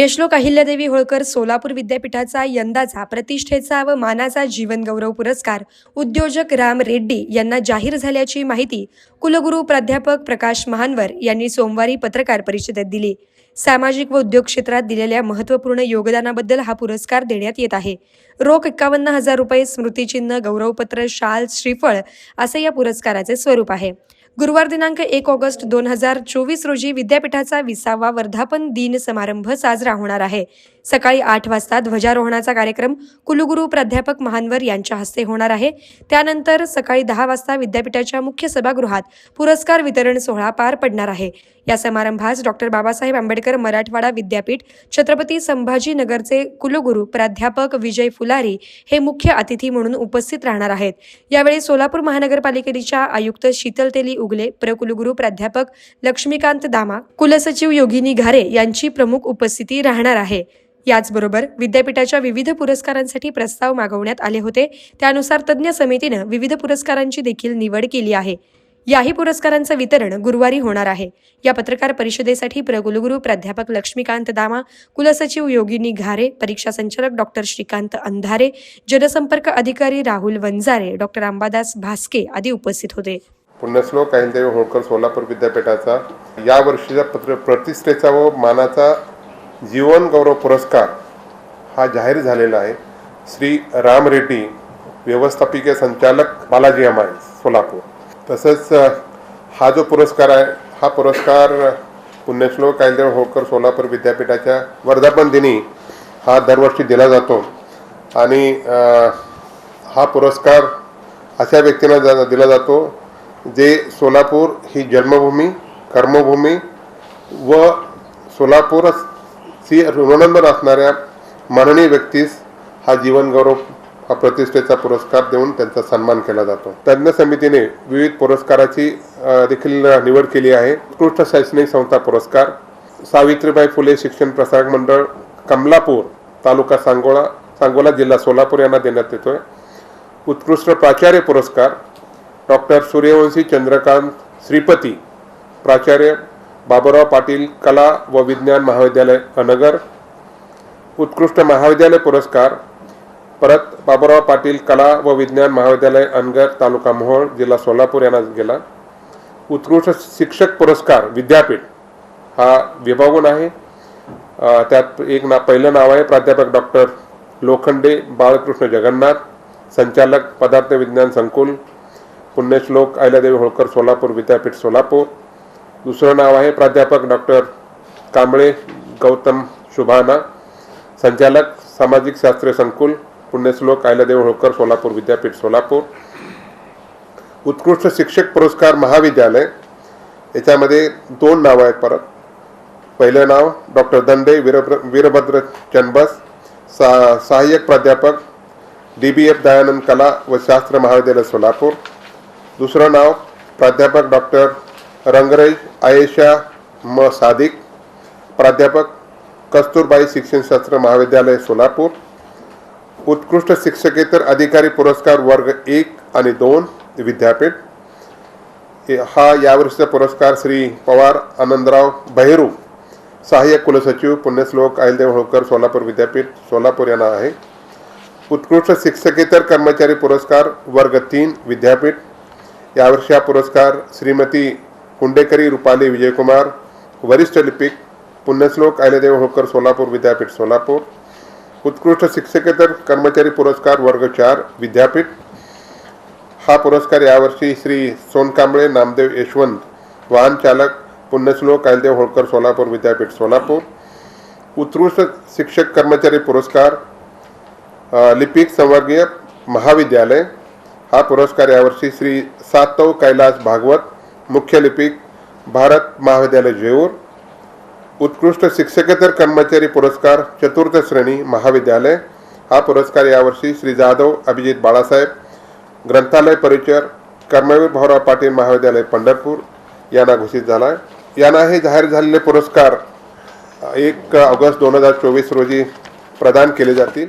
पुण्यश्लोक अहिल्यादेवी होळकर सोलापूर विद्यापीठाचा यंदाचा प्रतिष्ठेचा व मानाचा जीवनगौरव पुरस्कार उद्योजक राम रेड्डी यांना जाहीर झाल्याची माहिती कुलगुरू प्राध्यापक प्रकाश महानवर यांनी सोमवारी पत्रकार परिषदेत दिली. सामाजिक व उद्योग क्षेत्रात दिलेल्या महत्त्वपूर्ण योगदानाबद्दल हा पुरस्कार देण्यात येत आहे. रोख एक्कावन्न हजार रुपये स्मृतिचिन्ह गौरवपत्र शाल श्रीफळ असे या पुरस्काराचे स्वरूप आहे. गुरुवार दिनांक एक ऑगस्ट दोन हजार चोवीस रोजी विद्यापीठाचा विसावा वर्धापन दिन समारंभ साजरा होणार आहे. सकाळी आठ वाजता ध्वजारोहणाचा कार्यक्रम कुलगुरू प्राध्यापक महानवर यांच्या हस्ते होणार आहे. त्यानंतर सकाळी दहा वाजता विद्यापीठाच्या मुख्य सभागृहात पुरस्कार वितरण सोहळा पार पडणार आहे. या समारंभास डॉक्टर बाबासाहेब आंबेडकर मराठवाडा विद्यापीठ छत्रपती संभाजीनगरचे कुलगुरू प्राध्यापक विजय फुलारी हे मुख्य अतिथी म्हणून उपस्थित राहणार आहेत. यावेळी सोलापूर महानगरपालिकेच्या आयुक्त शीतल तेली उगले प्रकुलगुरू प्राध्यापक लक्ष्मीकांत दामा कुलसचिव योगिनी घारे यांची प्रमुख उपस्थिती राहणार आहे. याचबरोबर विद्यापीठाच्या विविध पुरस्कारांसाठी प्रस्ताव मागवण्यात आले होते. त्यानुसार तज्ज्ञ समितीनं विविध पुरस्कारांची देखील निवड केली आहे. याही पुरस्कारांचं वितरण गुरुवारी होणार आहे. या पत्रकार परिषदेसाठी प्रकुलगुरू प्राध्यापक लक्ष्मीकांत दामा कुलसचिव योगिनी घारे परीक्षा संचालक डॉक्टर श्रीकांत अंधारे जनसंपर्क अधिकारी राहुल वंजारे डॉक्टर अंबादास भास्के आदी उपस्थित होते. पुण्यश्लोक अहिल्यादेवी होळकर सोलापूर विद्यापीठाचा या वर्षीचा पत्र प्रतिष्ठेचा व मानाचा जीवन गौरव पुरस्कार हा जाहीर झालेला आहे. श्री राम रेड्डी व्यवस्थापिकीय संचालक बालाजी एम आय सोलापूर. तसंच हा जो पुरस्कार आहे हा पुरस्कार पुण्यश्लोक कायदेव होळकर सोलापूर विद्यापीठाच्या वर्धापन दिनी हा दरवर्षी दिला जातो. आणि हा पुरस्कार अशा व्यक्तींना जा- दिला जातो जे सोलापूर ही जन्मभूमी कर्मभूमी व सोलापूरच ऋणानंदन असणाऱ्या माननीय व्यक्तीस हा जीवनगौरव हा प्रतिष्ठेचा पुरस्कार देऊन त्यांचा सन्मान केला जातो. तज्ज्ञ समितीने विविध पुरस्काराची देखील निवड केली आहे. उत्कृष्ट शैक्षणिक संस्था पुरस्कार सावित्रीबाई फुले शिक्षण प्रसारक मंडळ कमलापूर तालुका सांगोळा सांगोला जिल्हा सोलापूर यांना देण्यात येतोय. उत्कृष्ट प्राचार्य पुरस्कार डॉक्टर सूर्यवंशी चंद्रकांत श्रीपती प्राचार्य बाबुराव पाटील कला व विज्ञान महाविद्यालय अनगर उत्कृष्ट महाविद्यालय पुरस्कार. परत बाबुराव पाटील कला व विज्ञान महाविद्यालय अनगर तालुका मोहोळ जिल्हा सोलापूर यांना गेला. उत्कृष्ट शिक्षक पुरस्कार विद्यापीठ. हा विभागून आहे. त्यात एक ना पहिलं नाव आहे प्राध्यापक डॉक्टर लोखंडे बाळकृष्ण जगन्नाथ संचालक पदार्थ विज्ञान संकुल पुण्यश्लोक अहिल्यादेवी होळकर सोलापूर विद्यापीठ सोलापूर दुसरं नाव आहे प्राध्यापक डॉक्टर कांबळे गौतम शुभाना संचालक सामाजिक शास्त्रीय संकुल पुण्यश्लोक आयलादेव होळकर सोलापूर विद्यापीठ सोलापूर. उत्कृष्ट शिक्षक पुरस्कार महाविद्यालय. याच्यामध्ये दोन नावं आहेत परत. पहिलं नाव डॉक्टर दंडे वीरभ्र वीरभद्र चनबस सा सहाय्यक प्राध्यापक डी बी एफ दयानंद कला व शास्त्र महाविद्यालय सोलापूर. दुसरं नाव प्राध्यापक डॉक्टर रंगरेज आयेशा म. सादिक प्राध्यापक कस्तुरबाई शिक्षणशास्त्र महाविद्यालय सोलापूर उत्कृष्ट शिक्षकेतर अधिकारी पुरस्कार वर्ग एक आणि दोन विद्यापीठ. हा यावर्षीचा पुरस्कार श्री पवार आनंदराव बहेरू सहाय्यक कुलसचिव पुण्यश्लोक अहिलदेव होळकर सोलापूर विद्यापीठ सोलापूर यांना आहे. उत्कृष्ट शिक्षकेतर कर्मचारी पुरस्कार वर्ग तीन विद्यापीठ. यावर्षी हा पुरस्कार श्रीमती हुंडेकरी रुपाली विजयकुमार वरिष्ठ लिपिक पुण्यश्लोक आयलेदेव होळकर सोलापूर विद्यापीठ सोलापूर. उत्कृष्ट शिक्षकेतर कर्मचारी पुरस्कार वर्ग चार विद्यापीठ. हा पुरस्कार यावर्षी श्री सोनकांबळे नामदेव यशवंत वाहन चालक पुण्यश्लोक अहिल्यादेव होळकर सोलापूर विद्यापीठ सोलापूर. उत्कृष्ट शिक्षक कर्मचारी पुरस्कार लिपिक संवर्गीय महाविद्यालय. हा पुरस्कार यावर्षी श्री सातव कैलास भागवत मुख्य लिपिक भारत महाविद्यालय जेऊर. उत्कृष्ट शिक्षकेतर कर्मचारी पुरस्कार चतुर्थ श्रेणी महाविद्यालय. हा पुरस्कार यावर्षी श्री जाधव अभिजित बाळासाहेब ग्रंथालय परिचर कर्मवीर भाऊराव पाटील महाविद्यालय पंढरपूर यांना घोषित झाला. आहे यांना हे जाहीर झालेले पुरस्कार एक ऑगस्ट दोन हजार चोवीस रोजी प्रदान केले जातील.